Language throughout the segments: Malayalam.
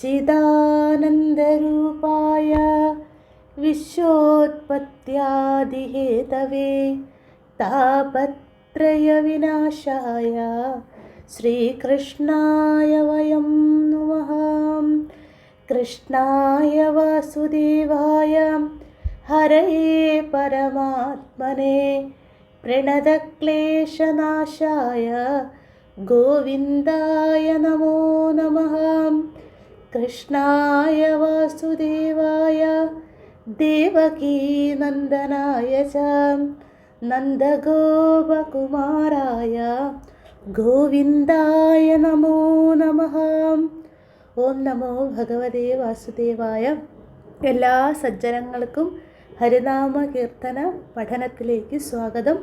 सच्चिदानन्दरूपाय विश्वोत्पत्त्यादिहेतवे तापत्रयविनाशाय श्रीकृष्णाय वयं नमः कृष्णाय वासुदेवाय हरये परमात्मने प्रणतक्लेशनाशाय गोविन्दाय नमो नमः കൃഷ്ണായ വാസുദേവായ ദേവകീനന്ദനായ ച നന്ദഗോപകുമാരായ ഗോവിന്ദായ നമോ നമ. ഓം നമോ ഭഗവതേ വാസുദേവായ. എല്ലാ സജ്ജനങ്ങൾക്കും ഹരിനാമ കീർത്തന പഠനത്തിലേക്ക് സ്വാഗതം.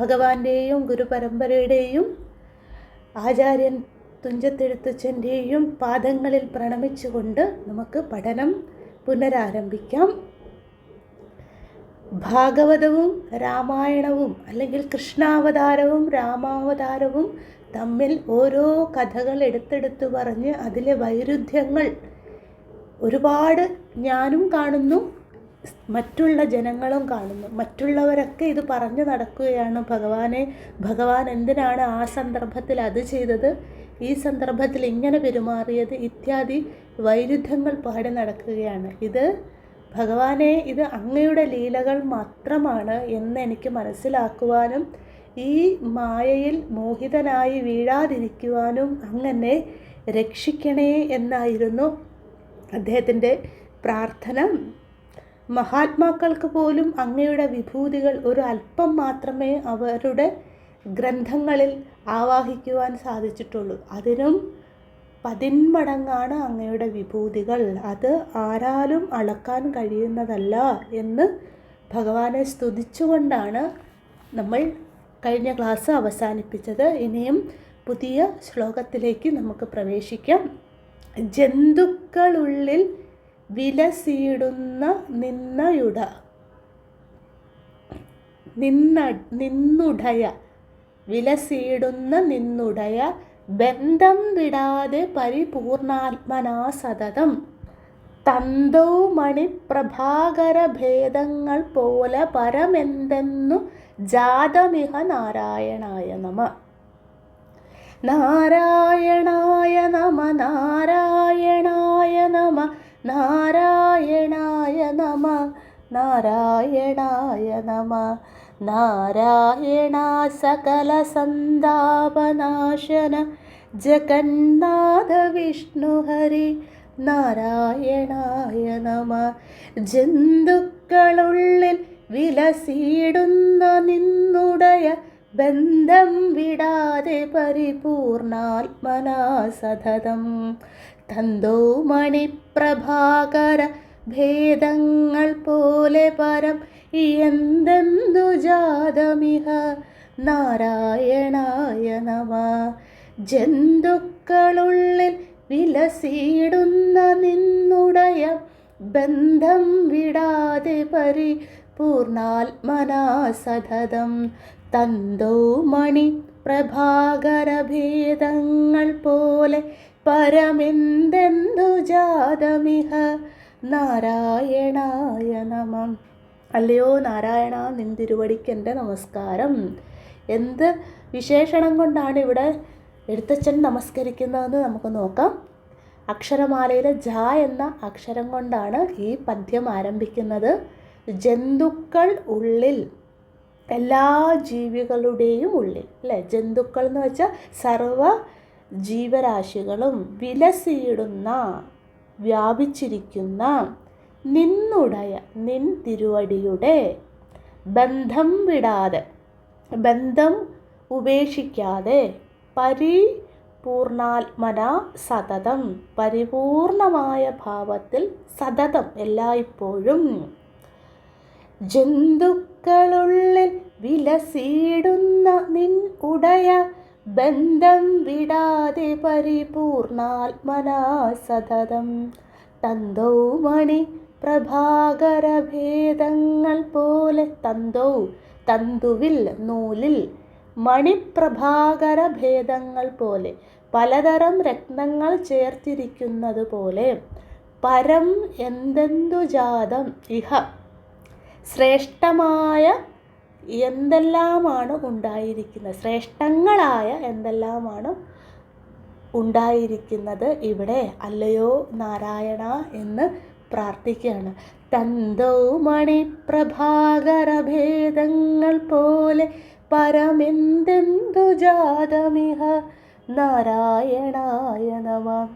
ഭഗവാന്റെയും ഗുരുപരമ്പരയുടെയും ആചാര്യൻ തുഞ്ചത്തെഴുത്തച്ഛന്റെയും പാദങ്ങളിൽ പ്രണമിച്ചുകൊണ്ട് നമുക്ക് പഠനം പുനരാരംഭിക്കാം. ഭാഗവതവും രാമായണവും അല്ലെങ്കിൽ കൃഷ്ണാവതാരവും രാമാവതാരവും തമ്മിൽ ഓരോ കഥകൾ എടുത്തെടുത്ത് പറഞ്ഞ് അതിലെ വൈരുദ്ധ്യങ്ങൾ ഒരുപാട് ഞാനും കാണുന്നു മറ്റുള്ള ജനങ്ങളും കാണുന്നു. മറ്റുള്ളവരൊക്കെ ഇത് പറഞ്ഞു നടക്കുകയാണ്. ഭഗവാനെ ഭഗവാൻ എന്തിനാണ് ആ സന്ദർഭത്തിൽ അത് ചെയ്തത്? ഈ സന്ദർഭത്തിൽ ഇങ്ങനെ പെരുമാറിയത് ഇത്യാദി വൈരുദ്ധ്യങ്ങൾ പാടെ നടക്കുകയാണ്. ഇത് ഭഗവാനെ ഇത് അങ്ങയുടെ ലീലകൾ മാത്രമാണ് എന്ന് എനിക്ക് മനസ്സിലാക്കുവാനും ഈ മായയിൽ മോഹിതനായി വീഴാതിരിക്കുവാനും അങ്ങനെ രക്ഷിക്കണേ എന്നായിരുന്നു അദ്ദേഹത്തിന്റെ പ്രാർത്ഥന. മഹാത്മാക്കൾക്ക് പോലും അങ്ങയുടെ വിഭൂതികൾ ഒരു അല്പം മാത്രമേ അവരുടെ ഗ്രന്ഥങ്ങളിൽ ആവാഹിക്കുവാൻ സാധിച്ചിട്ടുള്ളൂ. അതിനും പതിന്മടങ്ങാണ് അങ്ങയുടെ വിഭൂതികൾ. അത് ആരാലും അളക്കാൻ കഴിയുന്നതല്ല എന്ന് ഭഗവാനെ സ്തുതിച്ചുകൊണ്ടാണ് നമ്മൾ കഴിഞ്ഞ ക്ലാസ് അവസാനിപ്പിച്ചത്. ഇനിയും പുതിയ ശ്ലോകത്തിലേക്ക് നമുക്ക് പ്രവേശിക്കാം. ജന്തുക്കളുള്ളിൽ വിലസീടുന്ന നിന്നയുട നിന്ന നിന്നുടയ വിലസീടുന്ന നിന്നുടയ ബന്ധം വിടാതെ പരിപൂർണാത്മനാ സതതം തന്തോ മണിപ്രഭാകര ഭേദങ്ങൾ പോലെ പരമെന്തെന്നു ജാതമിഹ നാരായണായ നമ. നാരായണായ നമ നാരായണായ നമ നാരായണായ നമ നാരായണായ നമ. നാരായണ സകല സന്താപനാശന ജഗന്നാഥ വിഷ്ണുഹരി നാരായണായ നമ. ജന്തുക്കളുള്ളിൽ വിലസീടുന്ന നിന്നുടയ ബന്ധം വിടാതെ പരിപൂർണാത്മനാ സതതം തന്തോ മണിപ്രഭാകര ഭേദങ്ങൾ പോലെ പരം എന്തെന്തു ജാതമിഹ? നാരായണായ നമ. ജന്തുക്കളുള്ളിൽ വിലസീടുന്ന നിന്നുടയ ബന്ധം വിടാതെ പരി പൂർണാത്മനാ സതതം തന്തോ മണി പ്രഭാകരഭേദങ്ങൾ പോലെ പരമെന്തെന്തു ജാതമിഹ? നാരായണായ നമം. അല്ലയോ നാരായണ നിന്തിരുവടിക്കെന്റെ നമസ്കാരം. എന്ത് വിശേഷണം കൊണ്ടാണ് ഇവിടെ എഴുത്തച്ഛൻ നമസ്കരിക്കുന്നതെന്ന് നമുക്ക് നോക്കാം. അക്ഷരമാലയിലെ ജ എന്ന അക്ഷരം കൊണ്ടാണ് ഈ പദ്യം ആരംഭിക്കുന്നത്. ജന്തുക്കൾ ഉള്ളിൽ എല്ലാ ജീവികളുടെയും ഉള്ളിൽ അല്ലേ? ജന്തുക്കൾ എന്ന് വെച്ചാൽ സർവ ജീവരാശികളും വിലസിയിടുന്ന വ്യാപിച്ചിരിക്കുന്ന നിന്നുടയ നിൻ തിരുവടിയുടെ ബന്ധം വിടാതെ ബന്ധം ഉപേക്ഷിക്കാതെ പരിപൂർണാത്മന സതതം പരിപൂർണമായ ഭാവത്തിൽ സതതം എല്ലായ്പ്പോഴും. ജന്തുക്കളുള്ളിൽ വിലസീടുന്ന നിൻ ഉടയ ബന്ധം വിടാതെ പരിപൂർണാത്മനാ സതതം. തന്തോ മണി പ്രഭാകരഭേദങ്ങൾ പോലെ തന്തൗ തന്തുവിൽ നൂലിൽ മണിപ്രഭാകര ഭേദങ്ങൾ പോലെ പലതരം രത്നങ്ങൾ ചേർത്തിരിക്കുന്നത് പോലെ പരം എന്തെന്തു ജാതം ഇഹ. ശ്രേഷ്ഠമായ എന്തെല്ലാമാണ് ഉണ്ടായിരിക്കുന്നത്? ശ്രേഷ്ഠങ്ങളായ എന്തെല്ലാമാണ് ഉണ്ടായിരിക്കുന്നത് ഇവിടെ? അല്ലയോ നാരായണ എന്ന് പ്രാർത്ഥിക്കുകയാണ്. തന്തോ മണിപ്രഭാകരഭേദങ്ങൾ പോലെ പരമെന്തെന്തു ജാതമിഹ? നാരായണായ നമ.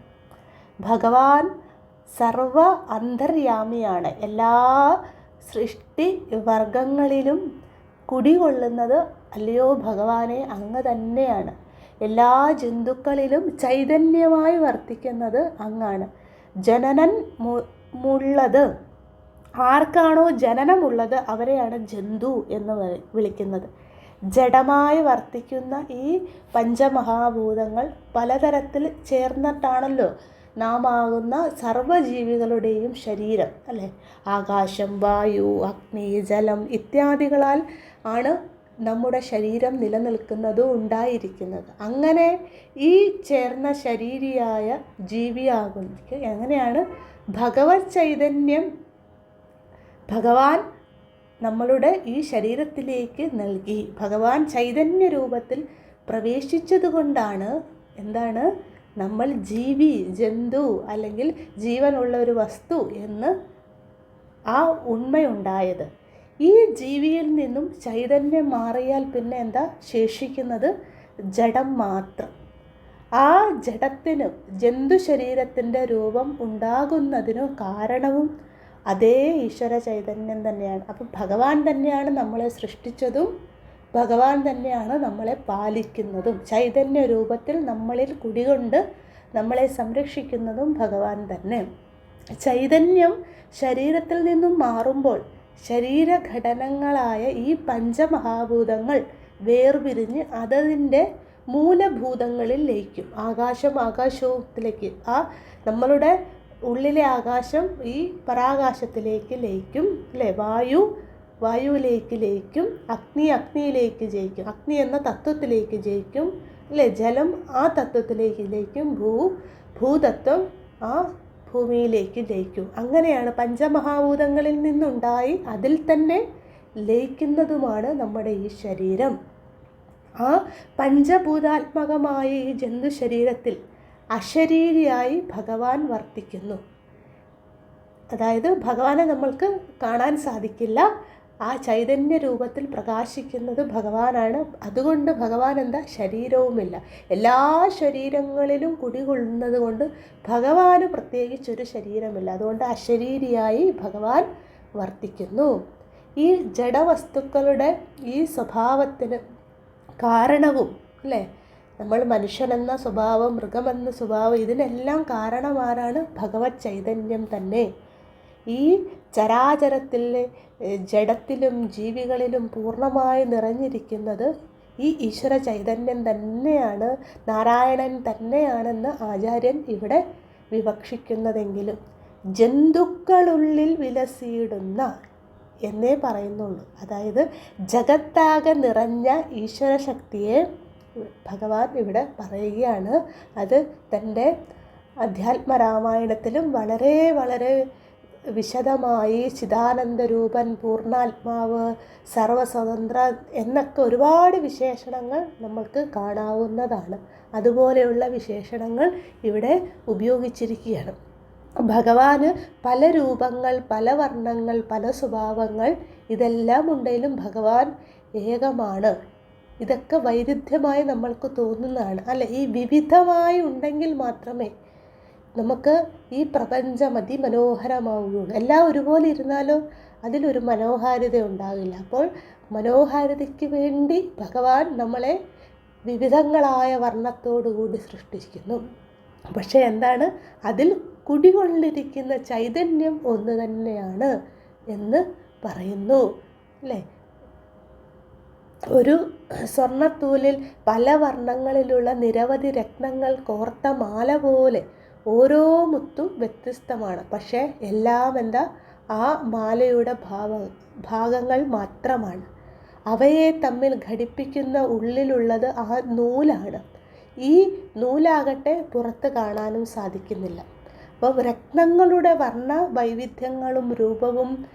ഭഗവാൻ സർവ അന്തര്യാമിയാണ്. എല്ലാ സൃഷ്ടി വർഗങ്ങളിലും കുടികൊള്ളുന്നത് അല്ലയോ ഭഗവാനെ അങ്ങ് തന്നെയാണ്. എല്ലാ ജന്തുക്കളിലും ചൈതന്യമായി വർത്തിക്കുന്നത് അങ്ങാണ്. ജനനൻ മുള്ളത്. ആർക്കാണോ ജനനമുള്ളത് അവരെയാണ് ജന്തു എന്ന് വിളിക്കുന്നത്. ജഡമായി വർത്തിക്കുന്ന ഈ പഞ്ചമഹാഭൂതങ്ങൾ പലതരത്തിൽ ചേർന്നിട്ടാണല്ലോ നാം ആകുന്ന സർവജീവികളുടെയും ശരീരം അല്ലേ? ആകാശം വായു അഗ്നി ജലം ഇത്യാദികളാൽ ആണ് നമ്മുടെ ശരീരം നിലനിൽക്കുന്നതും ഉണ്ടായിരിക്കുന്നത്. അങ്ങനെ ഈ ചേർന്ന ശരീരിയായ ജീവിയാകുന്ന എങ്ങനെയാണ് ഭഗവത് ചൈതന്യം ഭഗവാൻ നമ്മളുടെ ഈ ശരീരത്തിലേക്ക് നൽകി. ഭഗവാൻ ചൈതന്യ രൂപത്തിൽ പ്രവേശിച്ചതുകൊണ്ടാണ് എന്താണ്? നമ്മൾ ജീവി ജന്തു അല്ലെങ്കിൽ ജീവനുള്ള ഒരു വസ്തു എന്ന് ആ ഉണ്മയുണ്ടായത്. ഈ ജീവിയിൽ നിന്നും ചൈതന്യം മാറിയാൽ പിന്നെ എന്താ? ശേഷിക്കുന്നത് ജഡം മാത്രം. ആ ജഡത്തിനും ജന്തു ശരീരത്തിന്റെ രൂപം ഉണ്ടാകുന്നതിനു കാരണവും അതേ ഈശ്വര ചൈതന്യം തന്നെയാണ്. അപ്പം ഭഗവാൻ തന്നെയാണ് നമ്മളെ സൃഷ്ടിച്ചതും ഭഗവാൻ തന്നെയാണ് നമ്മളെ പാലിക്കുന്നതും. ചൈതന്യ രൂപത്തിൽ നമ്മളിൽ കുടികൊണ്ട് നമ്മളെ സംരക്ഷിക്കുന്നതും ഭഗവാൻ തന്നെ. ചൈതന്യം ശരീരത്തിൽ നിന്നും മാറുമ്പോൾ ശരീരഘടനങ്ങളായ ഈ പഞ്ചമഹാഭൂതങ്ങൾ വേർപിരിഞ്ഞ് അതതിന്റെ മൂലഭൂതങ്ങളിൽ ലയിക്കും. ആകാശം ആകാശത്തിലേക്ക് ആ നമ്മളുടെ ഉള്ളിലെ ആകാശം ഈ പരാകാശത്തിലേക്ക് ലയിക്കും അല്ലേ? വായു വായുവിലേക്ക് ലയിക്കും അഗ്നി അഗ്നിയിലേക്ക് ജയിക്കും. അഗ്നി എന്ന തത്വത്തിലേക്ക് ജയിക്കും അല്ലേ? ജലം ആ തത്വത്തിലേക്ക് ലയിക്കും ഭൂ ഭൂതത്വം ആ ഭൂമിയിലേക്ക് ലയിക്കും. അങ്ങനെയാണ് പഞ്ചമഹാഭൂതങ്ങളിൽ നിന്നുണ്ടായി അതിൽ തന്നെ ലയിക്കുന്നതുമാണ് നമ്മുടെ ഈ ശരീരം. ആ പഞ്ചഭൂതാത്മകമായ ഈ ജന്തു ശരീരത്തിൽ അശരീരിയായി ഭഗവാൻ വർത്തിക്കുന്നു. അതായത് ഭഗവാനെ നമ്മൾക്ക് കാണാൻ സാധിക്കില്ല. ആ ചൈതന്യ രൂപത്തിൽ പ്രകാശിക്കുന്നത് ഭഗവാനാണ്. അതുകൊണ്ട് ഭഗവാൻ എന്താ? ശരീരവുമില്ല. എല്ലാ ശരീരങ്ങളിലും കുടികൊള്ളുന്നത് കൊണ്ട് ഭഗവാന് പ്രത്യേകിച്ചൊരു ശരീരമില്ല. അതുകൊണ്ട് അശരീരിയായി ഭഗവാൻ വർത്തിക്കുന്നു. ഈ ജഡവസ്തുക്കളുടെ ഈ സ്വഭാവത്തിന് കാരണവും അല്ലേ? നമ്മൾ മനുഷ്യനെന്ന സ്വഭാവം മൃഗമെന്ന സ്വഭാവം ഇതിനെല്ലാം കാരണമാരാണ് ഭഗവത് ചൈതന്യം തന്നെ. ഈ ചരാചരത്തിൽ ജഡത്തിലും ജീവികളിലും പൂർണമായി നിറഞ്ഞിരിക്കുന്നത് ഈ ഈശ്വര ചൈതന്യം തന്നെയാണ് നാരായണൻ തന്നെയാണെന്ന് ആചാര്യൻ ഇവിടെ വിവക്ഷിക്കുന്നതെങ്കിലും ജന്തുക്കളുള്ളിൽ വിലസിയിടുന്ന എന്നേ പറയുന്നുള്ളൂ. അതായത് ജഗത്താകെ നിറഞ്ഞ ഈശ്വര ശക്തിയെ ഭഗവാൻ ഇവിടെ പറയുകയാണ്. അത് തന്റെ അധ്യാത്മരാമായണത്തിലും വളരെ വളരെ വിശദമായി ചിദാനന്ദരൂപൻ പൂർണാത്മാവ് സർവസ്വതന്ത്ര എന്നൊക്കെ ഒരുപാട് വിശേഷണങ്ങൾ നമ്മൾക്ക് കാണാവുന്നതാണ്. അതുപോലെയുള്ള വിശേഷണങ്ങൾ ഇവിടെ ഉപയോഗിച്ചിരിക്കുകയാണ്. ഭഗവാന് പല രൂപങ്ങൾ പല വർണങ്ങൾ പല സ്വഭാവങ്ങൾ ഇതെല്ലാം ഉണ്ടെങ്കിലും ഭഗവാൻ ഏകമാണ്. ഇതൊക്കെ വൈരുദ്ധ്യമായി നമ്മൾക്ക് തോന്നുന്നതാണ്. അല്ല? ഈ വിവിധമായി ഉണ്ടെങ്കിൽ മാത്രമേ നമുക്ക് ഈ പ്രപഞ്ചം അതിമനോഹരമാവുകയുള്ളൂ. എല്ലാം ഒരുപോലെ ഇരുന്നാലോ അതിലൊരു മനോഹാരിത ഉണ്ടാവില്ല. അപ്പോൾ മനോഹാരിതയ്ക്ക് വേണ്ടി ഭഗവാൻ നമ്മളെ വിവിധങ്ങളായ വർണത്തോടുകൂടി സൃഷ്ടിക്കുന്നു. പക്ഷേ എന്താണ്? അതിൽ കുടികൊണ്ടിരിക്കുന്ന ചൈതന്യം ഒന്ന് തന്നെയാണ് എന്ന് പറയുന്നു അല്ലേ? ഒരു സ്വർണത്തൂലിൽ പല വർണങ്ങളിലുള്ള നിരവധി രത്നങ്ങൾ കോർത്ത മാല പോലെ ഓരോ മുത്തും വ്യത്യസ്തമാണ്. പക്ഷേ എല്ലാം എന്താ? ആ മാലയുടെ ഭാവ ഭാഗങ്ങൾ മാത്രമാണ്. അവയെ തമ്മിൽ ഘടിപ്പിക്കുന്ന ഉള്ളിലുള്ളത് ആ നൂലാണ്. ഈ നൂലാകട്ടെ പുറത്ത് കാണാനും സാധിക്കുന്നില്ല. അപ്പം രത്നങ്ങളുടെ വർണ വൈവിധ്യങ്ങളും രൂപവും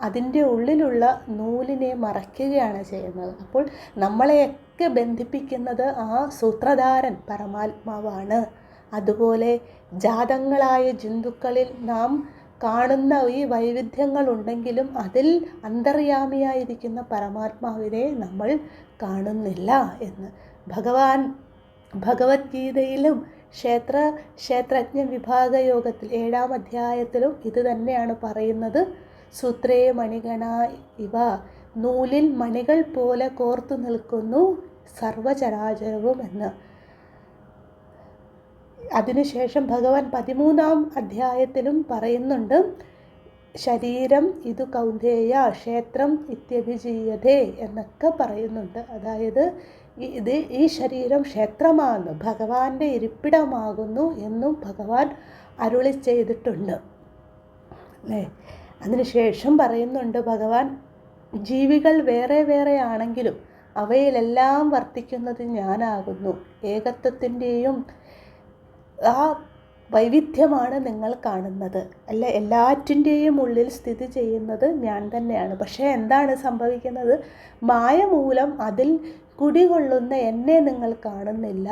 അതിന്റെ ഉള്ളിലുള്ള നൂലിനെ മറയ്ക്കുകയാണ് ചെയ്യുന്നത്. അപ്പോൾ നമ്മളെയൊക്കെ ബന്ധിപ്പിക്കുന്നത് ആ സൂത്രധാരൻ പരമാത്മാവാണ്. അതുപോലെ ജാതങ്ങളായ ജന്തുക്കളിൽ നാം കാണുന്ന ഈ വൈവിധ്യങ്ങളുണ്ടെങ്കിലും അതിൽ അന്തർയാമിയായിരിക്കുന്ന പരമാത്മാവിനെ നമ്മൾ കാണുന്നില്ല എന്ന്. ഭഗവാൻ ഭഗവത്ഗീതയിലും ക്ഷേത്ര ക്ഷേത്രജ്ഞ വിഭാഗ യോഗത്തിൽ ഏഴാം അധ്യായത്തിലും ഇത് തന്നെയാണ് പറയുന്നത്. സൂത്രേ മണിഗണ ഇവ നൂലിൽ മണികൾ പോലെ കോർത്തു നിൽക്കുന്നു സർവചരാചരവും എന്ന്. അതിനുശേഷം ഭഗവാൻ പതിമൂന്നാം അധ്യായത്തിലും പറയുന്നുണ്ട് ശരീരം ഇത് കൗന്ദേയ ക്ഷേത്രം ഇത്യഭിജീയതേ എന്നൊക്കെ പറയുന്നുണ്ട്. അതായത് ഇത് ഈ ശരീരം ക്ഷേത്രമാകുന്നു ഭഗവാന്റെ ഇരിപ്പിടമാകുന്നു എന്നും ഭഗവാൻ അരുളി ചെയ്തിട്ടുണ്ട്. അല്ലേ? അതിനുശേഷം പറയുന്നുണ്ട് ഭഗവാൻ ജീവികൾ വേറെ വേറെ ആണെങ്കിലും അവയിലെല്ലാം വർത്തിക്കുന്നത് ഞാനാകുന്നു. ഏകത്വത്തിന്റെയും ആ വൈവിധ്യമാണ് നിങ്ങൾ കാണുന്നത്. അല്ല? എല്ലാറ്റിന്റെയും ഉള്ളിൽ സ്ഥിതി ചെയ്യുന്നത് ഞാൻ തന്നെയാണ്. പക്ഷേ എന്താണ് സംഭവിക്കുന്നത്? മായ മൂലം അതിൽ കുടികൊള്ളുന്ന എന്നെ നിങ്ങൾ കാണുന്നില്ല.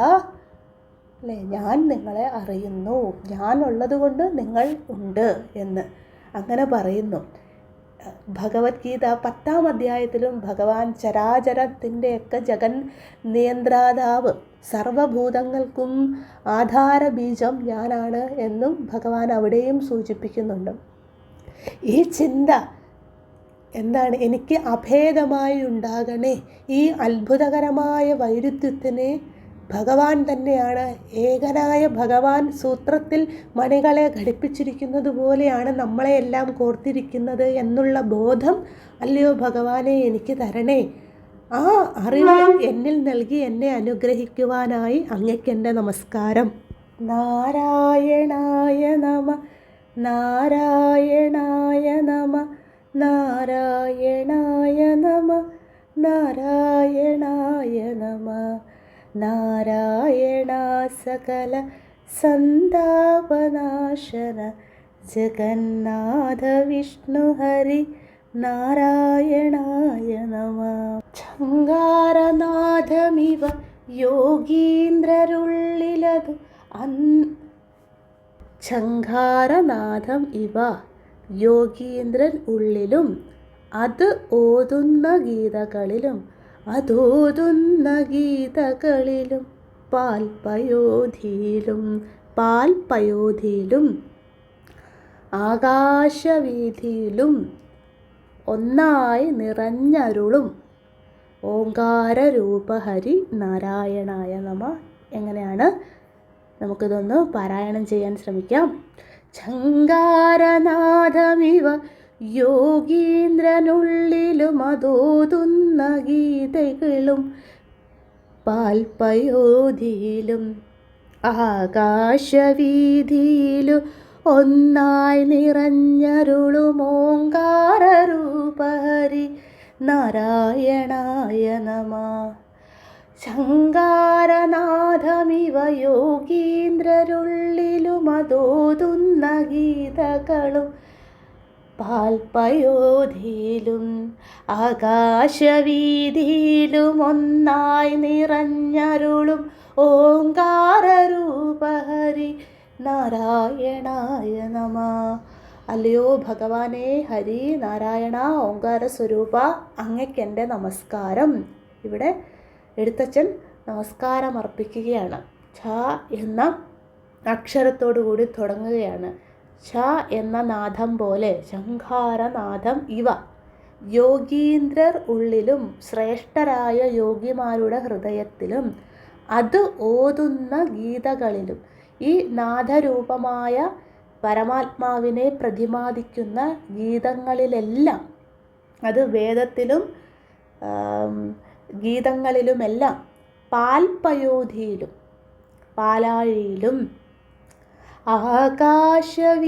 അല്ലേ? ഞാൻ നിങ്ങളെ അറിയുന്നു. ഞാൻ ഉള്ളത് കൊണ്ട് നിങ്ങൾ ഉണ്ട് എന്ന് അങ്ങനെ പറയുന്നു. ഭഗവത്ഗീത പത്താം അധ്യായത്തിലും ഭഗവാൻ ചരാചരത്തിന്റെയൊക്കെ ജഗൻ നിയന്ത്രാതാവ് സർവഭൂതങ്ങൾക്കും ആധാര ബീജം ഞാനാണ് എന്നും ഭഗവാൻ അവിടെയും സൂചിപ്പിക്കുന്നുണ്ട്. ഈ ചിന്ത എന്താണ്? എനിക്ക് അഭേദമായി ഉണ്ടാകണേ ഈ അത്ഭുതകരമായ വൈരുദ്ധ്യത്തിനെ ഭഗവാൻ തന്നെയാണ്. ഏകനായ ഭഗവാൻ സൂത്രത്തിൽ മണികളെ ഘടിപ്പിച്ചിരിക്കുന്നത് പോലെയാണ് നമ്മളെയെല്ലാം കോർത്തിരിക്കുന്നത് എന്നുള്ള ബോധം അല്ലയോ ഭഗവാനെ എനിക്ക് തരണേ? ആ അറിവ് എന്നിൽ നൽകി എന്നെ അനുഗ്രഹിക്കുവാനായി അങ്ങയ്ക്കെന്റെ നമസ്കാരം. നാരായണായ നമ നാരായണായ നമ നാരായണായ നമ നാരായണായ നമ. നാരായണ സകല സന്താപനാശന ജഗന്നാഥ വിഷ്ണു ഹരി നാരായണായ നമ ചങ്കാരനാഥമിവ യോഗീന്ദ്രരുള്ളിലത് ചങ്കാരനാഥം ഇവ യോഗീന്ദ്രൻ ഉള്ളിലും അത് ഓതുന്ന ഗീതകളിലും അതോതുന്ന ഗീതകളിലും പാൽപയോധിയിലും പാൽപയോധിയിലും ആകാശവീഥിയിലും ഒന്നായി നിറഞ്ഞരുളും. ഓങ്കാരരൂപഹരി നാരായണായ നമ. എങ്ങനെയാണ്? നമുക്കിതൊന്ന് പാരായണം ചെയ്യാൻ ശ്രമിക്കാം. ചങ്കാരനാഥമിവ യോഗീന്ദ്രനുള്ളിലും അതോതുന്ന ഗീതകളും പാൽപയോധിയിലും ആകാശവീതിയിലും ഒന്നായി നിറഞ്ഞരുളുമോങ്കാരൂപഹരി നാരായണായ നമ. ശങ്കാരനാഥമിവ യോഗീന്ദ്രരുള്ളിലുമതോതുന്ന ഗീതകളും പാൽപയോധിയിലും ആകാശവീതിയിലും ഒന്നായി നിറഞ്ഞരുളും ഓങ്കാരരൂപഹരി നാരായണായ നമ. അല്ലയോ ഭഗവാനെ ഹരി നാരായണ ഓങ്കാര സ്വരൂപ അങ്ങയ്ക്കെന്റെ നമസ്കാരം. ഇവിടെ എഴുത്തച്ഛൻ നമസ്കാരം അർപ്പിക്കുകയാണ് ഛ എന്ന അക്ഷരത്തോടു കൂടി തുടങ്ങുകയാണ്. ഛ എന്ന നാഥം പോലെ ശംഖാരനാഥം ഇവ. യോഗീന്ദ്രർ ഉള്ളിലും ശ്രേഷ്ഠരായ യോഗിമാരുടെ ഹൃദയത്തിലും അത് ഓതുന്ന ഗീതകളിലും ഈ നാദരൂപമായ പരമാത്മാവിനെ പ്രതിപാദിക്കുന്ന ഗീതങ്ങളിലെല്ലാം അത് വേദത്തിലും ഗീതങ്ങളിലുമെല്ലാം പാൽപയോധിയിലും പാലാഴിയിലും ആകാശവീതിയിലും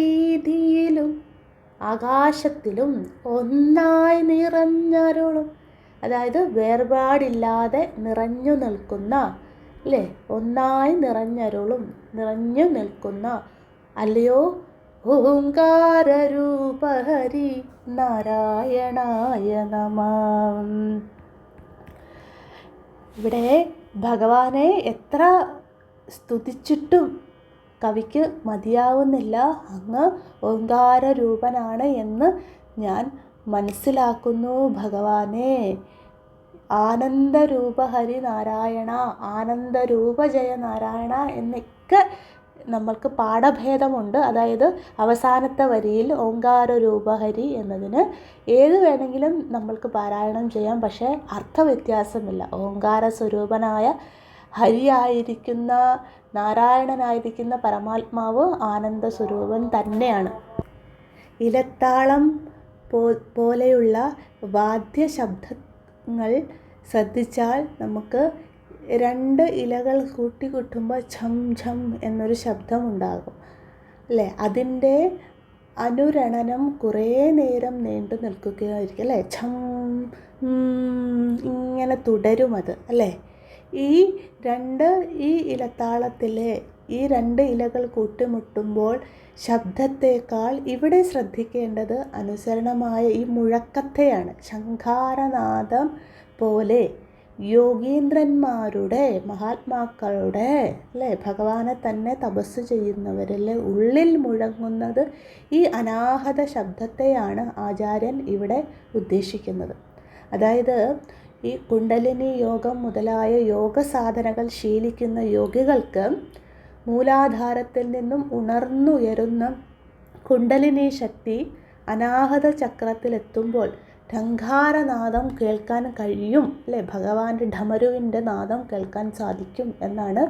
ആകാശത്തിലും ഒന്നായി നിറഞ്ഞരുളും. അതായത് വേർപാടില്ലാതെ നിറഞ്ഞു നിൽക്കുന്ന അല്ലേ? ഒന്നായി നിറഞ്ഞരുളും നിറഞ്ഞു നിൽക്കുന്ന അല്ലയോ? ഓങ്കാരൂപഹരി നാരായണായ നമ. ഇവിടെ ഭഗവാനെ എത്ര സ്തുതിച്ചിട്ടും കവിക്ക് മതിയാവുന്നില്ല. അങ്ങ് ഓങ്കാരൂപനാണ് എന്ന് ഞാൻ മനസ്സിലാക്കുന്നു ഭഗവാനെ. ആനന്ദരൂപ ഹരി നാരായണ ആനന്ദരൂപ ജയ നാരായണ എന്നൊക്കെ നമ്മൾക്ക് പാഠഭേദമുണ്ട്. അതായത് അവസാനത്തെ വരിയിൽ ഓങ്കാര രൂപഹരി എന്നതിന് ഏത് വേണമെങ്കിലും നമ്മൾക്ക് പാരായണം ചെയ്യാം. പക്ഷേ അർത്ഥവ്യത്യാസമില്ല. ഓങ്കാര സ്വരൂപനായ ഹരിയായിരിക്കുന്ന നാരായണനായിരിക്കുന്ന പരമാത്മാവ് ആനന്ദ സ്വരൂപൻ തന്നെയാണ്. ഇലത്താളം പോലെയുള്ള പോലെയുള്ള വാദ്യശബ്ദങ്ങൾ ശ്രദ്ധിച്ചാൽ നമുക്ക് രണ്ട് ഇലകൾ കൂട്ടിക്കുട്ടുമ്പോൾ ഝം ഝം എന്നൊരു ശബ്ദമുണ്ടാകും അല്ലേ? അതിന്റെ അനുരണനം കുറേ നേരം നീണ്ടു നിൽക്കുകയായിരിക്കും. അല്ലേ? ഛം ഇങ്ങനെ തുടരും അത്. അല്ലേ? ഈ രണ്ട് ഈ ഇലത്താളത്തിലെ ഈ രണ്ട് ഇലകൾ കൂട്ടിമുട്ടുമ്പോൾ ശബ്ദത്തേക്കാൾ ഇവിടെ ശ്രദ്ധിക്കേണ്ടത് അനുസരണമായ ഈ മുഴക്കത്തെയാണ് ശംഖാരനാദം പോലെ യോഗീന്ദ്രന്മാരുടെ മഹാത്മാക്കളുടെ അല്ലേ? ഭഗവാനെ തന്നെ തപസ് ചെയ്യുന്നവരിലെ ഉള്ളിൽ മുഴങ്ങുന്നത് ഈ അനാഹത ശബ്ദത്തെയാണ് ആചാര്യൻ ഇവിടെ ഉദ്ദേശിക്കുന്നത്. അതായത് ഈ കുണ്ടലിനി യോഗം മുതലായ യോഗ സാധനകൾ ശീലിക്കുന്ന യോഗികൾക്ക് മൂലാധാരത്തിൽ നിന്നും ഉണർന്നുയരുന്ന കുണ്ടലിനി ശക്തി അനാഹത ചക്രത്തിലെത്തുമ്പോൾ ഠങ്കാരനാദം കേൾക്കാൻ കഴിയും അല്ലേ? ഭഗവാന്റെ ഢമരുവിന്റെ നാദം കേൾക്കാൻ സാധിക്കും എന്നാണ്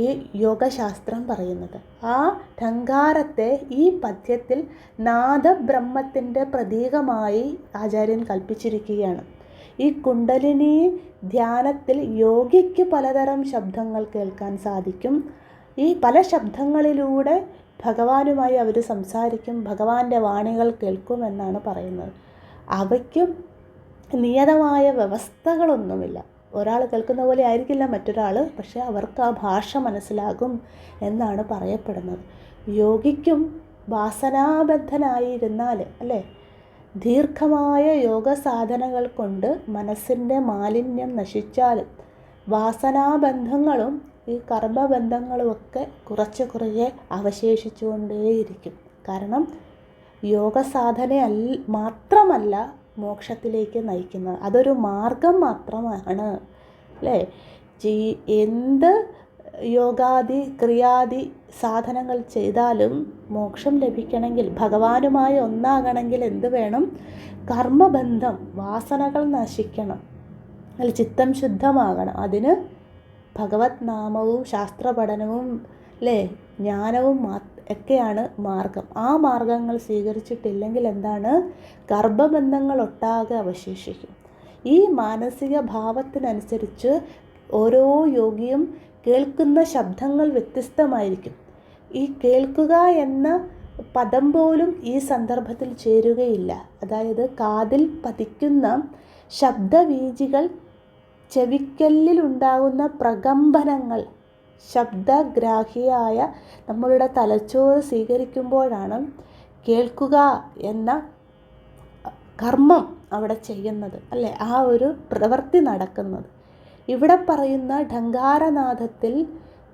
ഈ യോഗശാസ്ത്രം പറയുന്നത്. ആ ഠങ്കാരത്തെ ഈ പദ്യത്തിൽ നാദബ്രഹ്മത്തിന്റെ പ്രതീകമായി ആചാര്യൻ കൽപ്പിച്ചിരിക്കുകയാണ്. ഈ കുണ്ടലിനി ധ്യാനത്തിൽ യോഗിക്ക് പലതരം ശബ്ദങ്ങൾ കേൾക്കാൻ സാധിക്കും. ഈ പല ശബ്ദങ്ങളിലൂടെ ഭഗവാനുമായി അവർ സംസാരിക്കും ഭഗവാന്റെ വാണികൾ കേൾക്കുമെന്നാണ് പറയുന്നത്. അവയ്ക്കും നിയതമായ വ്യവസ്ഥകളൊന്നുമില്ല. ഒരാൾ കേൾക്കുന്ന പോലെ ആയിരിക്കില്ല മറ്റൊരാൾ പക്ഷെ അവർക്ക് ആ ഭാഷ മനസ്സിലാകും എന്നാണ് പറയപ്പെടുന്നത്. യോഗിക്കും വാസനാബദ്ധനായിരുന്നാൽ അല്ലേ? ദീർഘമായ യോഗ സാധനകൾ കൊണ്ട് മനസ്സിന്റെ മാലിന്യം നശിച്ചാലും വാസനാബന്ധങ്ങളും ഈ കർമ്മബന്ധങ്ങളുമൊക്കെ കുറച്ച് കുറേ അവശേഷിച്ചുകൊണ്ടേയിരിക്കും. കാരണം യോഗ സാധന മാത്രമല്ല മോക്ഷത്തിലേക്ക് നയിക്കുന്നത്. അതൊരു മാർഗം മാത്രമാണ്. അല്ലേ? ജീ എന്ത് യോഗാദി ക്രിയാദി സാധനങ്ങൾ ചെയ്താലും മോക്ഷം ലഭിക്കണമെങ്കിൽ ഭഗവാനുമായി ഒന്നാകണമെങ്കിൽ എന്ത് വേണം? കർമ്മബന്ധം വാസനകൾ നശിക്കണം. അല്ല? ചിത്തം ശുദ്ധമാകണം. അതിന് ഭഗവത് നാമവും ശാസ്ത്ര പഠനവും അല്ലേ ജ്ഞാനവും മാ ഒക്കെയാണ് മാർഗം. ആ മാർഗങ്ങൾ സ്വീകരിച്ചിട്ടില്ലെങ്കിൽ എന്താണ്? ഗർഭബന്ധങ്ങൾ ഒട്ടാകെ അവശേഷിക്കും. ഈ മാനസിക ഭാവത്തിനനുസരിച്ച് ഓരോ യോഗിയും കേൾക്കുന്ന ശബ്ദങ്ങൾ വ്യത്യസ്തമായിരിക്കും. ഈ കേൾക്കുക എന്ന പദം പോലും ഈ സന്ദർഭത്തിൽ ചേരുകയില്ല. അതായത് കാതിൽ പതിക്കുന്ന ശബ്ദവീജികൾ ചെവിക്കല്ലിലുണ്ടാകുന്ന പ്രകമ്പനങ്ങൾ ശബ്ദഗ്രാഹിയായ നമ്മളുടെ തലച്ചോറ് സ്വീകരിക്കുമ്പോഴാണ് കേൾക്കുക എന്ന കർമ്മം അവിടെ ചെയ്യുന്നത് അല്ലേ? ആ ഒരു പ്രവൃത്തി നടക്കുന്നത്. ഇവിടെ പറയുന്ന ഢങ്കാരനാഥത്തിൽ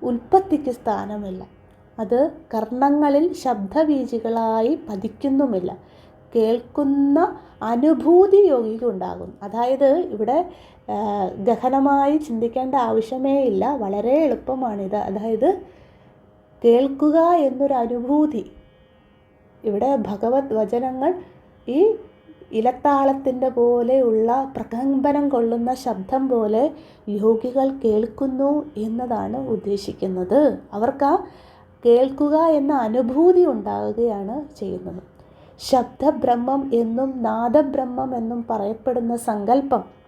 ഉൽപ്പത്തിക്ക് സ്ഥാനമില്ല. അത് കർണങ്ങളിൽ ശബ്ദബീജികളായി പതിക്കുന്നുമില്ല. കേൾക്കുന്ന അനുഭൂതി യോഗിക്കുണ്ടാകും അതായത് ഇവിടെ ഗഹനമായി ചിന്തിക്കേണ്ട ആവശ്യമേ ഇല്ല. വളരെ എളുപ്പമാണിത്. അതായത് കേൾക്കുക എന്നൊരു അനുഭൂതി. ഇവിടെ ഭഗവത് വചനങ്ങൾ ഈ ഇലത്താളത്തിന്റെ പോലെയുള്ള പ്രകമ്പനം കൊള്ളുന്ന ശബ്ദം പോലെ യോഗികൾ കേൾക്കുന്നു എന്നതാണ് ഉദ്ദേശിക്കുന്നത്. അവർക്ക് കേൾക്കുക എന്ന അനുഭൂതി ഉണ്ടാകുകയാണ് ചെയ്യുന്നത്. ശബ്ദബ്രഹ്മം എന്നും നാദബ്രഹ്മം എന്നും പറയപ്പെടുന്ന സങ്കല്പം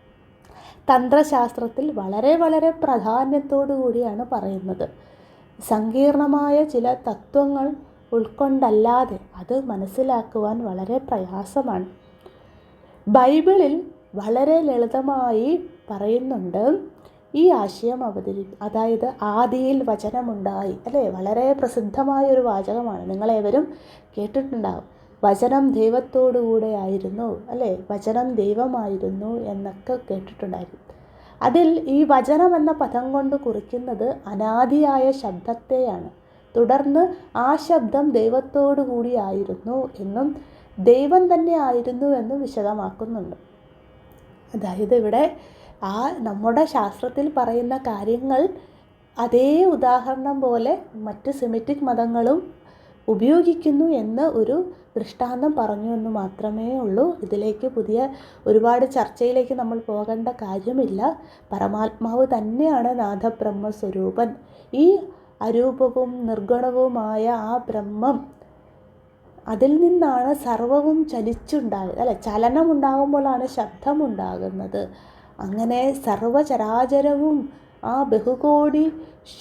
തന്ത്രശാസ്ത്രത്തിൽ വളരെ വളരെ പ്രാധാന്യത്തോടു കൂടിയാണ് പറയുന്നത്. സങ്കീർണമായ ചില തത്വങ്ങൾ ഉൾക്കൊണ്ടല്ലാതെ അത് മനസ്സിലാക്കുവാൻ വളരെ പ്രയാസമാണ്. ബൈബിളിൽ വളരെ ലളിതമായി പറയുന്നുണ്ട് ഈ ആശയം അവതരി അതായത് ആദിയിൽ വചനമുണ്ടായി. അല്ലേ? വളരെ പ്രസിദ്ധമായ ഒരു വാചകമാണ്. നിങ്ങളേവരും കേട്ടിട്ടുണ്ടാവും. വചനം ദൈവത്തോടുകൂടെ ആയിരുന്നു അല്ലേ? വചനം ദൈവമായിരുന്നു എന്നൊക്കെ കേട്ടിട്ടുണ്ടായിരുന്നു. അതിൽ ഈ വചനം എന്ന പദം കൊണ്ട് കുറിക്കുന്നത് അനാദിയായ ശബ്ദത്തെയാണ്. തുടർന്ന് ആ ശബ്ദം ദൈവത്തോടു കൂടിയായിരുന്നു എന്നും ദൈവം തന്നെ ആയിരുന്നു എന്നും വിശദമാക്കുന്നുണ്ട്. അതായത് ഇവിടെ ആ നമ്മുടെ ശാസ്ത്രത്തിൽ പറയുന്ന കാര്യങ്ങൾ അതേ ഉദാഹരണം പോലെ മറ്റ് സിമിറ്റിക് മതങ്ങളും ഉപയോഗിക്കുന്നു എന്ന ഒരു ദൃഷ്ടാന്തം പറഞ്ഞു എന്ന് മാത്രമേ ഉള്ളൂ. ഇതിലേക്ക് പുതിയ ഒരുപാട് ചർച്ചയിലേക്ക് നമ്മൾ പോകേണ്ട കാര്യമില്ല. പരമാത്മാവ് തന്നെയാണ് നാഥബ്രഹ്മസ്വരൂപൻ ഈ അരൂപവും നിർഗുണവുമായ ആ ബ്രഹ്മം അതിൽ നിന്നാണ് സർവവും ചലിച്ചുണ്ടാകുന്നത്. അല്ലെ ചലനമുണ്ടാകുമ്പോഴാണ് ശബ്ദമുണ്ടാകുന്നത്. അങ്ങനെ സർവചരാചരവും ആ ബഹുകോടി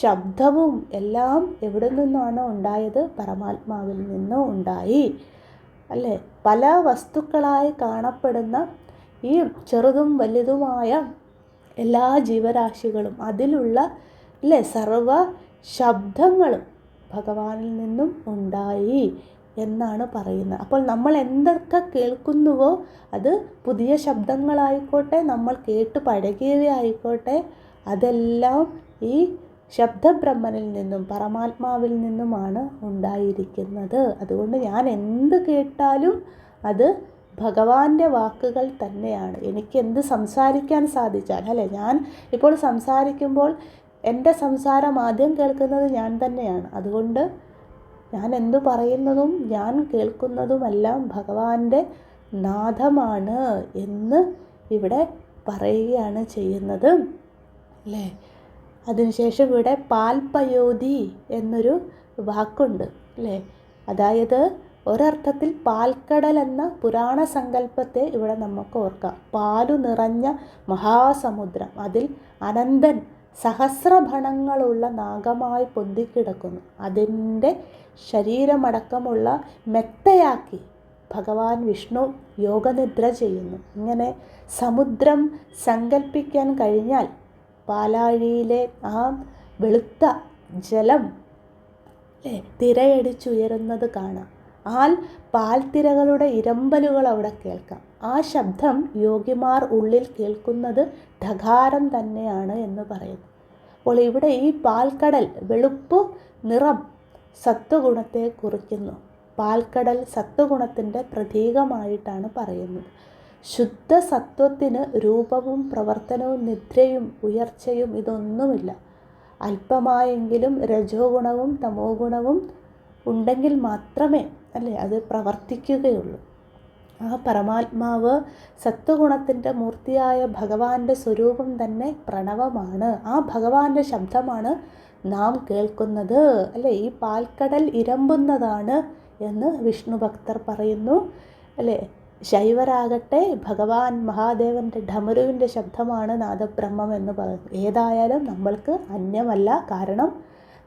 ശബ്ദവും എല്ലാം എവിടെ നിന്നാണ് ഉണ്ടായത്? പരമാത്മാവിൽ നിന്ന് ഉണ്ടായി. അല്ലേ? പല വസ്തുക്കളായി കാണപ്പെടുന്ന ഈ ചെറുതും വലുതുമായ എല്ലാ ജീവരാശികളും അതിലുള്ള അല്ലേ സർവ ശബ്ദങ്ങളും ഭഗവാനിൽ നിന്നും ഉണ്ടായി എന്നാണ് പറയുന്നത്. അപ്പോൾ നമ്മൾ എന്തൊക്കെ കേൾക്കുന്നുവോ അത് പുതിയ ശബ്ദങ്ങളായിക്കോട്ടെ നമ്മൾ കേട്ട് പഴകിയവയായിക്കോട്ടെ അതെല്ലാം ഈ ശബ്ദബ്രഹ്മനിൽ നിന്നും പരമാത്മാവിൽ നിന്നുമാണ് ഉണ്ടായിരിക്കുന്നത്. അതുകൊണ്ട് ഞാൻ എന്ത് കേട്ടാലും അത് ഭഗവാന്റെ വാക്കുകൾ തന്നെയാണ്. എനിക്ക് എന്ത് സംസാരിക്കാൻ സാധിച്ചാൽ അല്ലേ? ഞാൻ ഇപ്പോൾ സംസാരിക്കുമ്പോൾ എന്റെ സംസാരം ആദ്യം കേൾക്കുന്നത് ഞാൻ തന്നെയാണ്. അതുകൊണ്ട് ഞാൻ എന്തു പറയുന്നതും ഞാൻ കേൾക്കുന്നതുമെല്ലാം ഭഗവാന്റെ നാഥമാണ് എന്ന് ഇവിടെ പറയുകയാണ് ചെയ്യുന്നത്. അല്ലേ? അതിനുശേഷം ഇവിടെ പാൽപയോധി എന്നൊരു വാക്കുണ്ട് അല്ലേ? അതായത് ഒരർത്ഥത്തിൽ പാൽക്കടൽ എന്ന പുരാണ സങ്കല്പത്തെ ഇവിടെ നമുക്ക് ഓർക്കാം. പാലു നിറഞ്ഞ മഹാസമുദ്രം അതിൽ അനന്തൻ സഹസ്രഭണങ്ങളുള്ള നാഗമായി പൊന്തിക്കിടക്കുന്നു. അതിന്റെ ശരീരമടക്കമുള്ള മെത്തയാക്കി ഭഗവാൻ വിഷ്ണു യോഗനിദ്ര ചെയ്യുന്നു. ഇങ്ങനെ സമുദ്രം സങ്കല്പിക്കാൻ കഴിഞ്ഞാൽ പാലാഴിയിലെ ആ വെളുത്ത ജലം അല്ലേ തിരയടിച്ചുയരുന്നത് കാണാം. ആൽ പാൽത്തിരകളുടെ ഇരമ്പലുകൾ അവിടെ കേൾക്കാം. ആ ശബ്ദം യോഗിമാർ ഉള്ളിൽ കേൾക്കുന്നത് ധകാരം തന്നെയാണ് എന്ന് പറയുന്നു. അപ്പോൾ ഇവിടെ ഈ പാൽക്കടൽ വെളുപ്പ് നിറം സത്വഗുണത്തെ കുറിക്കുന്നു. പാൽക്കടൽ സത്വഗുണത്തിന്റെ പ്രതീകമായിട്ടാണ് പറയുന്നത്. ശുദ്ധ സത്വത്തിന് രൂപവും പ്രവർത്തനവും നിദ്രയും ഉയർച്ചയും ഇതൊന്നുമില്ല. അല്പമായെങ്കിലും രജോ ഗുണവും തമോ ഗുണവും ഉണ്ടെങ്കിൽ മാത്രമേ അല്ലേ അത് പ്രവർത്തിക്കുകയുള്ളൂ. ആ പരമാത്മാവ് സത്വഗുണത്തിന്റെ മൂർത്തിയായ ഭഗവാന്റെ സ്വരൂപം തന്നെ പ്രണവമാണ്. ആ ഭഗവാന്റെ ശബ്ദമാണ് നാം കേൾക്കുന്നത് അല്ലേ ഈ പാൽക്കടൽ ഇരമ്പുന്നതാണ് എന്ന് വിഷ്ണു ഭക്തർ പറയുന്നു അല്ലേ? ശൈവരാകട്ടെ ഭഗവാൻ മഹാദേവന്റെ ഡമരുവിന്റെ ശബ്ദമാണ് നാദബ്രഹ്മം എന്ന് പറയുന്നത് ഏതായാലും നമ്മൾക്ക് അന്യമല്ല. കാരണം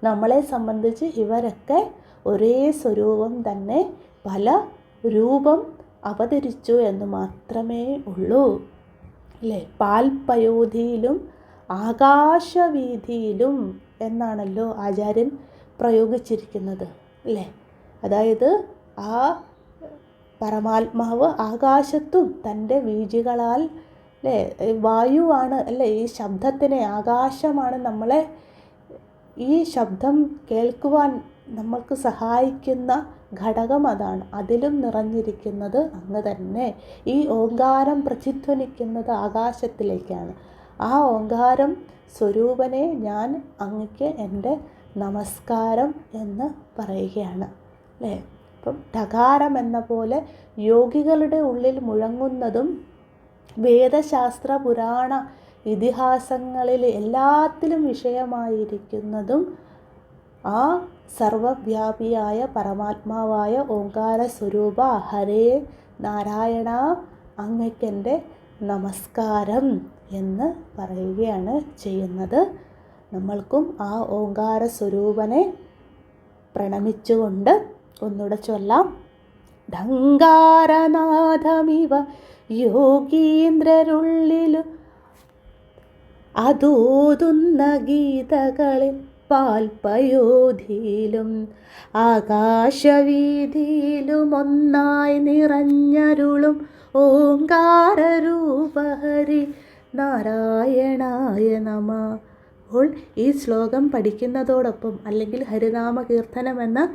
നമ്മളെ സംബന്ധിച്ച് ഇവരൊക്കെ ഒരേ സ്വരൂപം തന്നെ പല രൂപം അവതരിച്ചു എന്ന് മാത്രമേ ഉള്ളൂ. അല്ലേ പാൽപയോധിയിലും ആകാശവീതിയിലും എന്നാണല്ലോ ആചാര്യൻ പ്രയോഗിച്ചിരിക്കുന്നത്. അല്ലേ അതായത് ആ പരമാത്മാവ് ആകാശത്തും തന്റെ വീജികളാൽ അല്ലേ? വായുവാണ് അല്ലേ? ഈ ശബ്ദത്തിനെ ആകാശമാണ് നമ്മളെ ഈ ശബ്ദം കേൾക്കുവാൻ നമ്മൾക്ക് സഹായിക്കുന്ന ഘടകം അതാണ്. അതിലും നിറഞ്ഞിരിക്കുന്നത് അങ്ങ് തന്നെ. ഈ ഓങ്കാരം പ്രതിധ്വനിക്കുന്നത് ആകാശത്തിലേക്കാണ്. ആ ഓങ്കാരം സ്വരൂപനെ ഞാൻ അങ്ങക്ക് എന്റെ നമസ്കാരം എന്ന് പറയുകയാണ് അല്ലേ? അപ്പം ഠകാരം എന്ന പോലെ യോഗികളുടെ ഉള്ളിൽ മുഴങ്ങുന്നതും വേദശാസ്ത്ര പുരാണ ഇതിഹാസങ്ങളിൽ എല്ലാത്തിലും വിഷയമായിരിക്കുന്നതും ആ സർവവ്യാപിയായ പരമാത്മാവായ ഓങ്കാര സ്വരൂപ ഹരേ നാരായണ അങ്ങയ്ക്കെന്റെ നമസ്കാരം എന്ന് പറയുകയാണ് ചെയ്യുന്നത്. നമ്മൾക്കും ആ ഓങ്കാര സ്വരൂപനെ പ്രണമിച്ചുകൊണ്ട് ഒന്നുകൂടെ ചൊല്ലാം. ഢങ്കാരനാഥമിവ യോഗീന്ദ്രരുള്ളിലു അതോതുന്ന ഗീതകളിൽ പാൽപയോധിയിലും ആകാശവീതിയിലും ഒന്നായി നിറഞ്ഞരുളും ഓങ്കാരൂപഹരി നാരായണായ നമ. അപ്പോൾ ഈ ശ്ലോകം പഠിക്കുന്നതോടൊപ്പം അല്ലെങ്കിൽ ഹരിനാമ കീർത്തനം എന്ന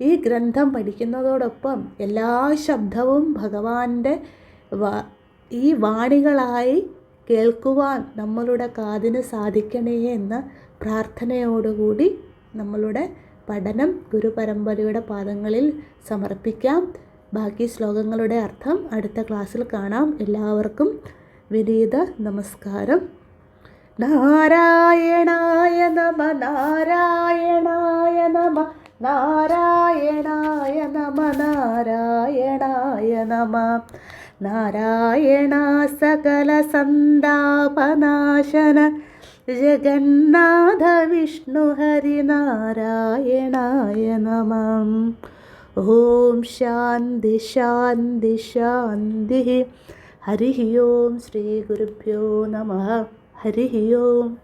ഈ ഗ്രന്ഥം പഠിക്കുന്നതോടൊപ്പം എല്ലാ ശബ്ദവും ഭഗവാന്റെ ഈ വാണികളായി കേൾക്കുവാൻ നമ്മളുടെ കാതിന് സാധിക്കണേ എന്ന പ്രാർത്ഥനയോടുകൂടി നമ്മളുടെ പഠനം ഗുരുപരമ്പരയുടെ പാദങ്ങളിൽ സമർപ്പിക്കാം. ബാക്കി ശ്ലോകങ്ങളുടെ അർത്ഥം അടുത്ത ക്ലാസ്സിൽ കാണാം. എല്ലാവർക്കും വിനീത നമസ്കാരം. നാരായണായ നമ നാരായണായ നമ. നാരായണായ നമ നാരായണായ നമ. നാരായണ സകല സന്താപനാശന. ജഗന്നാഥ വിഷ്ണു ഹരിനാരായണായ നമ. ഓം ശാന്തി ശാന്തി ശാന്തി. ഹരി ഓം ശ്രീ ഗുരുഭ്യോ നമ. ഹരി ഓം.